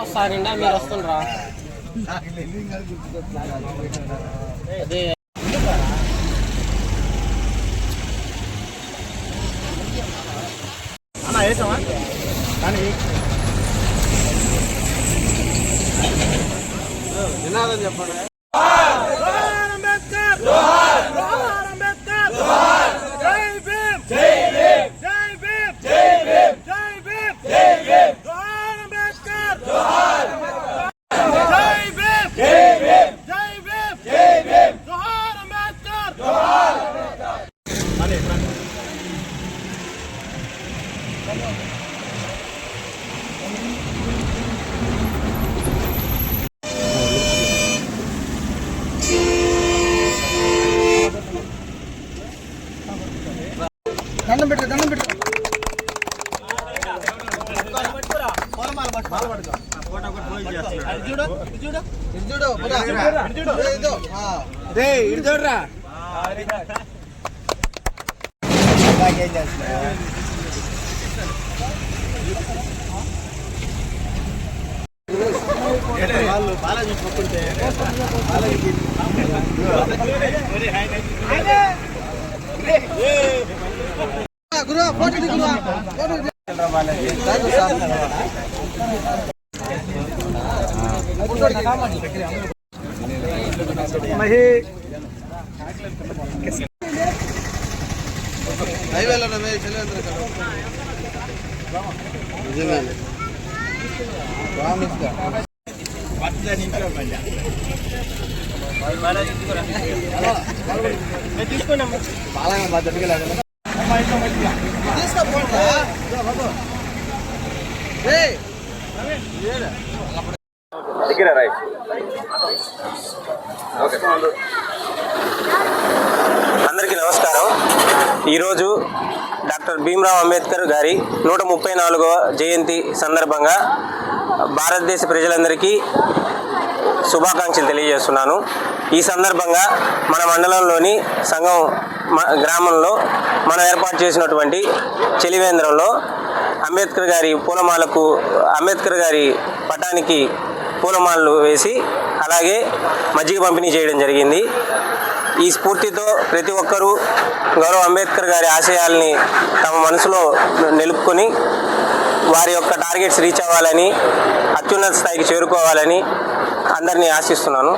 వస్తారండి మీరు వస్తుండ్రా. అదే. అన్న వేసామా కానీ నినాదం చెప్పండి. దండం పెట్టు దండం పెట్టు వాళ్ళు బాలాజీ పక్కుంటే బాలాజీకి గురు ఫోటో దిగురా ఫోటో హైవేలో చెల్లెంద్ర నిజంగానే అందరికీ నమస్కారం. ఈరోజు డాక్టర్ భీమ్రావ్ అంబేద్కర్ గారి నూట ముప్పై నాలుగవ జయంతి సందర్భంగా భారతదేశ ప్రజలందరికీ శుభాకాంక్షలు తెలియజేస్తున్నాను. ఈ సందర్భంగా మన మండలంలోని సంఘం గ్రామంలో మనం ఏర్పాటు చేసినటువంటి చెలివేంద్రంలో అంబేద్కర్ గారి పూలమాలకు అంబేద్కర్ గారి పటానికి పూలమాలలు వేసి అలాగే మజ్జిగ పంపిణీ చేయడం జరిగింది. ఈ స్ఫూర్తితో ప్రతి ఒక్కరూ గౌరవ అంబేద్కర్ గారి ఆశయాల్ని తమ మనసులో నిలుపుకొని వారి యొక్క టార్గెట్స్ రీచ్ అవ్వాలని అత్యున్నత స్థాయికి చేరుకోవాలని అందరినీ ఆశిస్తున్నాను.